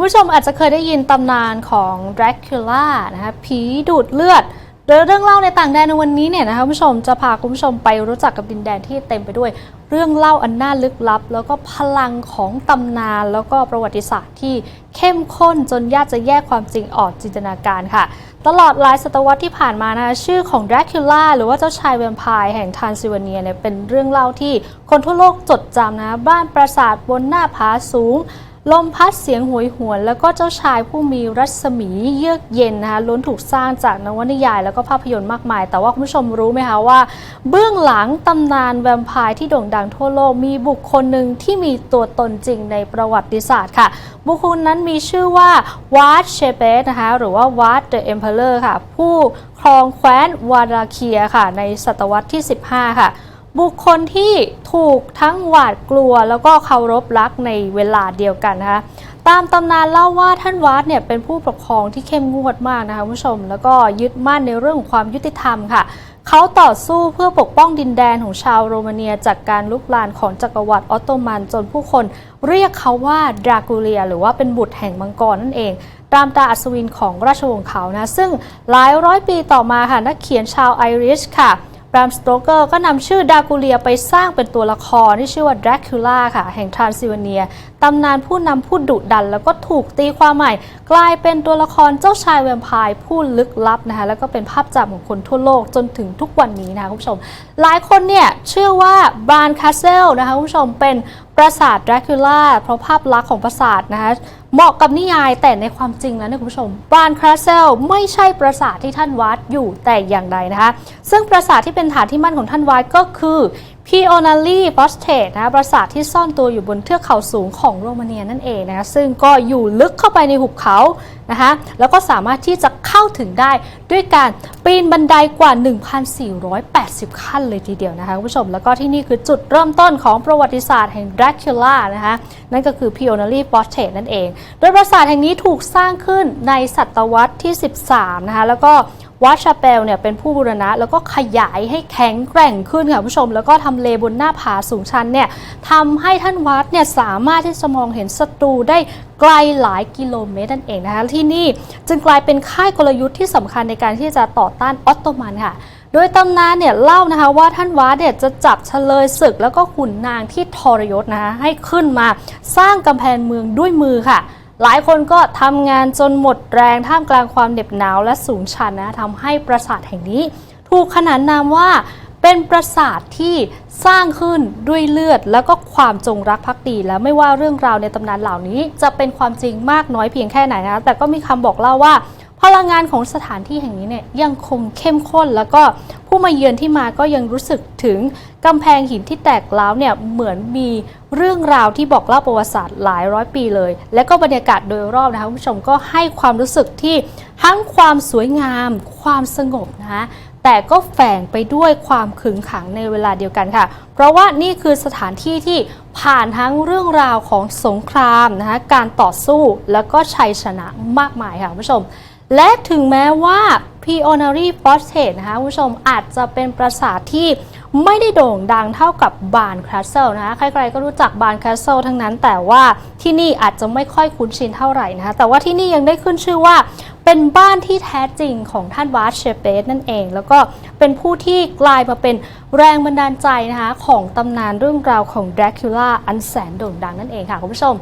ผู้ชมอาจจะเคยได้ยินตำนานของ Dracula นะคะผีดูดเลือดโดยเรื่องเล่าในต่างแดนในวันนี้เนี่ยนะคะผู้ชมจะพาคุณผู้ชมไปรู้จักกับดินแดนที่เต็มไปด้วย เรื่องเล่าอันน่าลึกลับ แล้วก็พลังของตำนาน แล้วก็ประวัติศาสตร์ที่เข้มข้นจนยากจะแยกความจริงออกจินตนาการค่ะ ตลอดหลายศตวรรษที่ผ่านมานะคะชื่อของ Dracula หรือว่าเจ้าชายแวมไพร์แห่งทานซิลเวเนียเนี่ยเป็นเรื่องเล่าที่คนทั่วโลกจดจำนะบ้านปราสาทบนหน้าผาสูง ลมพัดเสียงหวยหวน แล้วก็เจ้าชายผู้มีรัศมีเยือกเย็นนะคะล้วนถูกสร้างจากนวนิยาย แล้วก็ภาพยนตร์มากมาย แต่ว่าคุณผู้ชมรู้ไหมคะว่า เบื้องหลังตำนานแวมไพร์ที่โด่งดังทั่วโลกมีบุคคลหนึ่งที่มีตัวตนจริงในประวัติศาสตร์ค่ะ บุคคลนั้นมีชื่อว่าวาร์ดเชเปสนะคะหรือว่าวาร์ดเดอะเอ็มเพลเลอร์ค่ะ ผู้ครองแคว้นวาราเคียค่ะ ในศตวรรษที่ 15 ค่ะ บุคคลที่ถูกทั้งหวาดกลัวแล้วก็เคารพรักในเวลาเดียวกันนะคะตามตำนานเล่าว่าท่านวาดเนี่ยเป็นผู้ปกครองที่เข้มงวดมากนะคะคุณผู้ชม แล้วก็ยึดมั่นในเรื่องของความยุติธรรมค่ะ เขาต่อสู้เพื่อปกป้องดินแดนของชาวโรมาเนีย จากการลุกลานของจักรวรรดิออตโตมันจนผู้คนเรียกเขาว่าดรากูเลีย หรือว่าเป็นบุตรแห่งมังกรนั่นเองตามตาอัศวินของราชวงศ์เขานะ ซึ่งหลายร้อยปีต่อมาค่ะนักเขียนชาวไอริชค่ะ บรามสโตเกอร์ก็นำชื่อดากูเลียไปสร้างเป็นตัวละครที่ชื่อว่าดรากูล่าค่ะ แห่งทรานซิลเวเนีย ตำนานผู้นำผู้ดุดัน แล้วก็ถูกตีความใหม่ กลายเป็นตัวละครเจ้าชายแวมไพร์ผู้ลึกลับนะคะ แล้วก็เป็นภาพจำของคนทั่วโลกจนถึงทุกวันนี้นะคะคุณผู้ชม หลายคนเนี่ยเชื่อว่าบรานคาสเซลนะคะคุณผู้ชมเป็น ปราสาทดราคูล่าเพราะภาพลักษณ์ของปราสาทนะคะเหมาะกับนิยายแต่ในความจริงแล้วเนี่ยคุณผู้ชมบานคาเซลไม่ใช่ปราสาทที่ท่านวัดอยู่แต่อย่างใดนะคะ ซึ่งปราสาทที่เป็นฐานที่มั่นของท่านวัดก็คือพีโอนาลีฟอสเทตนะคะปราสาทที่ซ่อนตัวอยู่บนเทือกเขาสูงของโรมาเนียนั่นเองนะคะซึ่งก็อยู่ลึกเข้าไปในหุบเขานะคะแล้วก็สามารถที่จะเข้าถึงได้ด้วยการปีนบันไดกว่า 1,480 ขั้นเลยทีเดียวนะคะคุณผู้ชม แล้วก็ที่นี่คือจุดเริ่มต้นของประวัติศาสตร์แห่งดราคูล่านะคะนั่นก็คือพีโอนาลีฟอสเทตนั่นเอง โดยปราสาทแห่งนี้ถูกสร้างขึ้นในศตวรรษที่ 13นะคะแล้วก็ วัดชาเปลเนี่ยเป็นผู้บูรณะ แล้วก็ขยายให้แข็งแกร่งขึ้นค่ะผู้ชม แล้วก็ทำเลบนหน้าผาสูงชันเนี่ยทำให้ท่านวัดเนี่ยสามารถที่จะมองเห็นศัตรูได้ไกลหลายกิโลเมตรนั่นเองนะคะที่นี่จึงกลายเป็นค่ายกลยุทธ์ที่สำคัญในการที่จะต่อต้านออตโตมันค่ะโดยตำนานเนี่ยเล่านะคะว่าท่านวาดเนี่ยจะจับเฉลยศึกแล้วก็ขุนนางที่ทรยศนะคะให้ขึ้นมาสร้างกำแพงเมืองด้วยมือค่ะ หลายคนก็ทำงานจนหมดแรงท่ามกลางความเหน็บหนาวและสูงชันนะทำให้ปราสาทแห่งนี้ ถูกขนานนามว่าเป็นปราสาทที่สร้างขึ้นด้วยเลือด แล้วก็ความจงรักภักดี และไม่ว่าเรื่องราวในตำนานเหล่านี้ จะเป็นความจริงมากน้อยเพียงแค่ไหนนะแต่ก็มีคำบอกเล่าว่า พลังงานของสถานที่แห่งนี้เนี่ยยังคงเข้มข้น แล้วก็ผู้มาเยือนที่มาก็ยังรู้สึกถึงกำแพงหินที่แตกร้าวเนี่ยเหมือนมีเรื่องราวที่บอกเล่าประวัติศาสตร์หลายร้อยปีเลย และก็บรรยากาศโดยรอบนะคะคุณผู้ชมก็ให้ความรู้สึกที่ทั้งความสวยงาม ความสงบนะคะแต่ก็แฝงไปด้วยความขึงขังในเวลาเดียวกันค่ะ เพราะว่านี่คือสถานที่ที่ผ่านทั้งเรื่องราวของสงครามนะคะการต่อสู้แล้วก็ชัยชนะมากมายค่ะคุณผู้ชม และถึงแม้ว่า p i o n a r y f o s t a t e นะคะคุณผู้ชมอาจจะเป็นปราสาทที่ไม่ได้โด่งดังเท่ากับบานคาสเซิลนะคะใครๆก็รู้จักบานคาสเซิลทั้งนั้น แต่ว่าที่นี่อาจจะไม่ค่อยคุ้นชินเท่าไหร่นะคะแต่ว่าที่นี่ยังได้ขึ้นชื่อว่า เป็นบ้านที่แท้จริงของท่านวาร์เชเปสนั่นเอง แล้วก็เป็นผู้ที่กลายมาเป็นแรงบันดาลใจนะคะของตำนานเรื่องราวของ Dracula อันแสนโด่งดังนั่นเองค่ะคุณผู้ชม